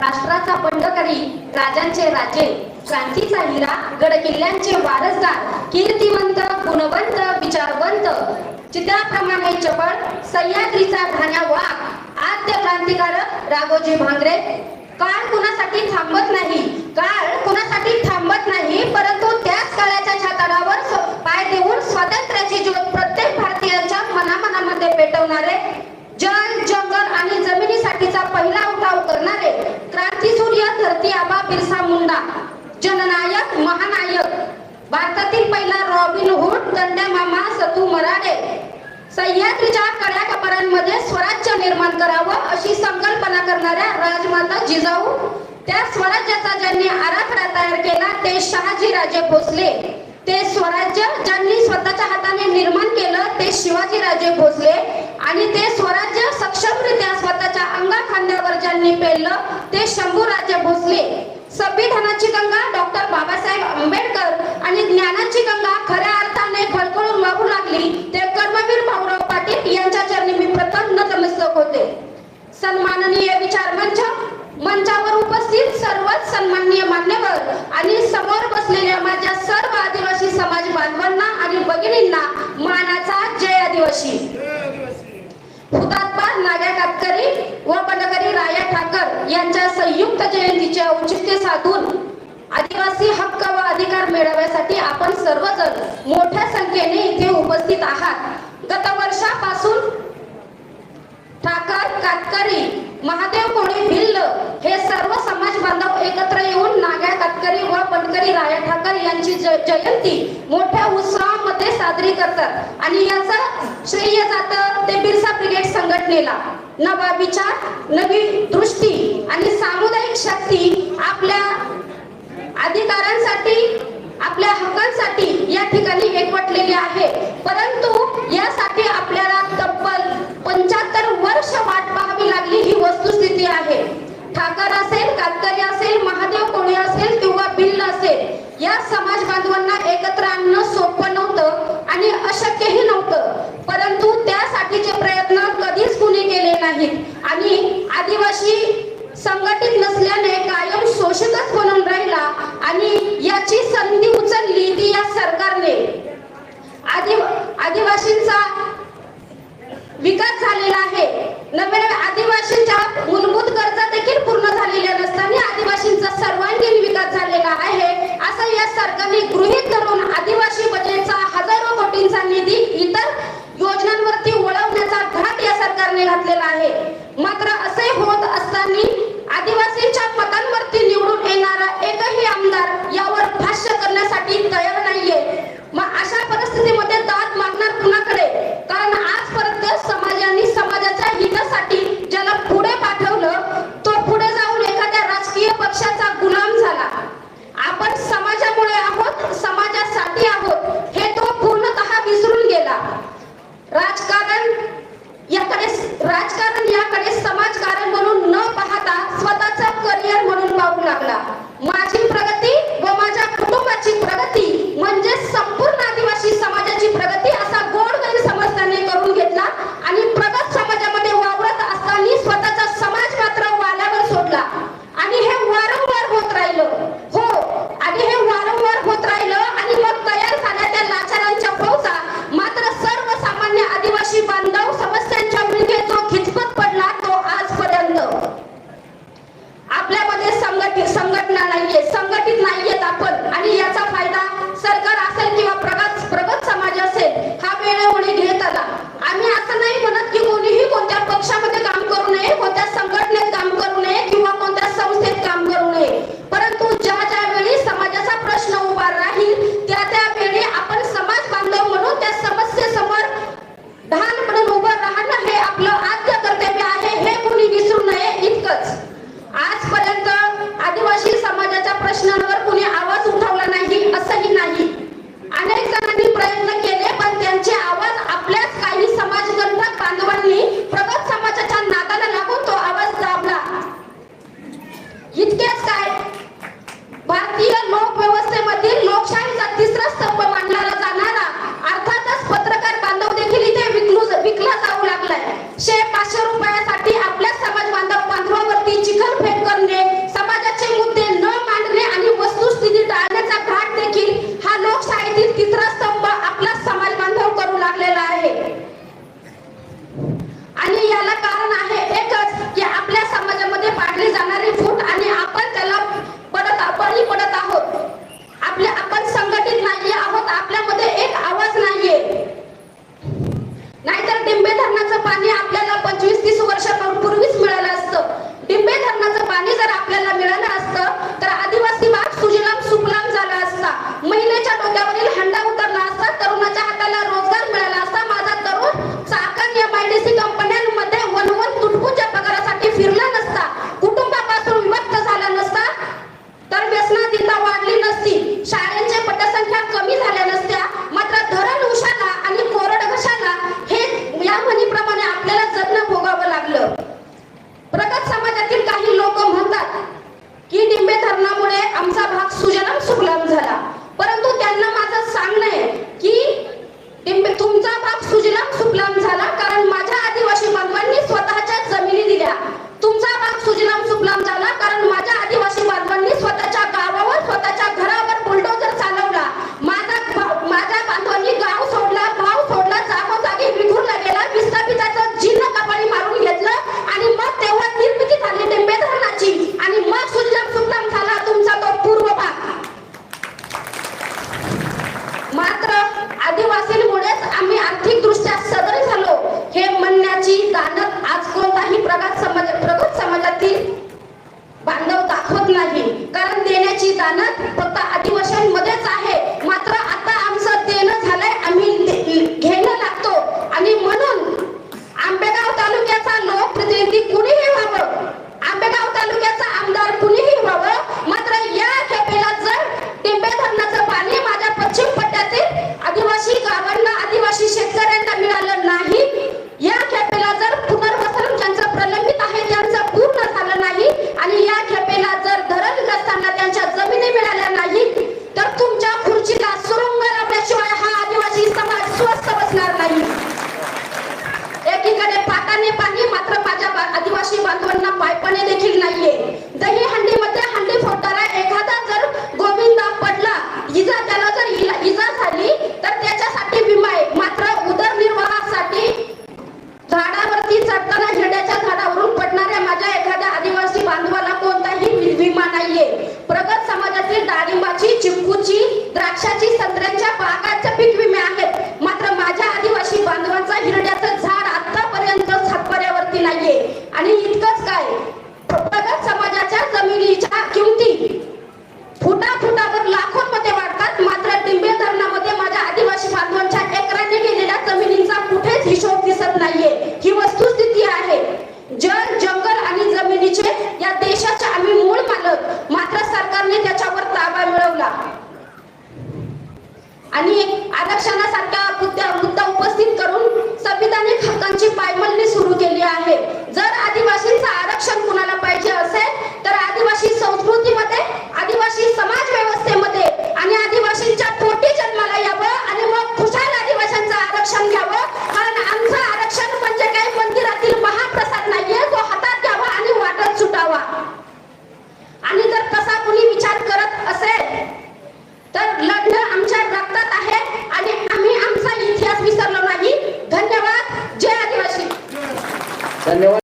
राष्ट्राचा बंडकरी राजांचे राजे क्रांतीचा हिरा गड किल्ल्यांचे वारसदार कीर्तिवंत गुणवंत विचारवंत. चित्राप्रमाणे चपळ सह्याद्रीचा धान्या वाघ आद्य क्रांतिकारक राघोजी भांगरे. काळ कुणासाठी थांबत नाही? काळ कुणासाठी थांबत नाही? परंतु त्याच काळाच्या छाताडावर पाय देऊन स्वातंत्र्याची ज्योत प्रत्येक भारतीयांच्या मनामनामध्ये पेटवणारे जल जंगल आणि जमिनीसाठीचा पहिला उठाव करणारे क्रांतीसूर्य धरती आबा बिरसा मुंडा जननायक महानायक भारतातील पहिला रॉबिन हुड दंड्या मामा सतू मराडे. सह्याद्रीच्या कड्या कपारांमध्ये स्वराज्य निर्माण करावं अशी संकल्पना करणाऱ्या राजमाता जिजाऊ त्या स्वराज्याचा ज्यांनी आराखडा तयार केला ते शहाजी राजे भोसले. ते स्वराज्य ज्यांनी केलं शिवाजी राजे भोसले आणि ते स्वराज्य सक्षमरित्या स्वतःच्या अंगा खांद्यावर ज्यांनी पेललं ते शंभूराजे भोसले. संविधानाची गंगा डॉक्टर बाबासाहेब आंबेडकर आणि ज्ञानाची गंगा खऱ्या अर्थाने खळखळून वाहू लागली ते कर्मवीर भाऊराव पाटील यांच्या चरणी मी प्रथम नतमस्तक होते. सन्माननीय विचार मंच मंचावर उपस्थित सर्वच सन्माननीय मान्यवर आणि समोर बसलेल्या माझ्या सर्व आदिवासी समाज बांधवांना आणि भगिनींना मानाचा जय आदिवासी हुतात्मा नाग्या कातकरी व बंडकरी राया ठाकर यांच्या संयुक्त जयंतीचे औचित्य साधून आदिवासी हक्क व अधिकार मिळवण्यासाठी आपण सर्वजण मोठ्या संख्येने इथे उपस्थित आहात. गत वर्षापासून ठाकर कातकरी महादेव कोणी भिल्ल हे सर्व समाज बांधव एकत्र येऊन नाग्या कातकरी व बनकरी राया ठाकर यांची ज- जयंती मोठ्या उत्सवामध्ये साजरी करतात. आणि याचं श्रेय जातं ते घडलेला नवा विचार नवी दृष्टी आणि सामुदायिक शक्ती आपल्या अधिकारांसाठी आपल्या हक्कांसाठी या ठिकाणी एकवटलेली आहे. परंतु यासाठी आपल्याला तब्बल पंच्याहत्तर वर्ष वाट पाहावी लागली ही वस्तुस्थिती आहे. ठाकर असेल कातकरी असेल महादेव कोळी असेल किंवा भिल्ल असेल या समाज बांधवांना एकत्र आणणं सोपं नव्हतं आणि अशक्यही नव्हतं. परंतु त्यासाठीचे प्रयत्न कधीच कुणी केले नाहीत आणि आदिवासी संघटित नसल्याने कायम शोषकच बनून राहिला आणि याची संधी उचलली ती या सरकारने. आदि आदिवासींचा विकास झालेला आहे. नव्या आदिवासींच्या मूलभूत गरजा देखील पूर्ण झालेल्या नसताना आदिवासी आमदार यावर भाष्य करण्यासाठी तयार नाहीये. मग अशा परिस्थितीमध्ये दाद मागणार कुणाकडे? कारण आजपर्यंत समाजाने समाजाच्या हितासाठी ज्याला पुढे पाठवलं तो पुढे जाऊन एखाद्या राजकीय पक्षाचा गुलाम झाला. आपण समाजामुळे आहोत nada. डिंबे धरणाचं पाणी आपल्याला पंचवीस तीस वर्षापूर्वीच मिळालं असतं. डिंबे धरणाचं पाणी जर आपल्याला मिळालं असतं तर आदिवासी भाग सुजलाम सुफलाम झाला असता. महिलेच्या डोक्यावरील द्राक्षाची संत्र्यांच्या बागाचं पीक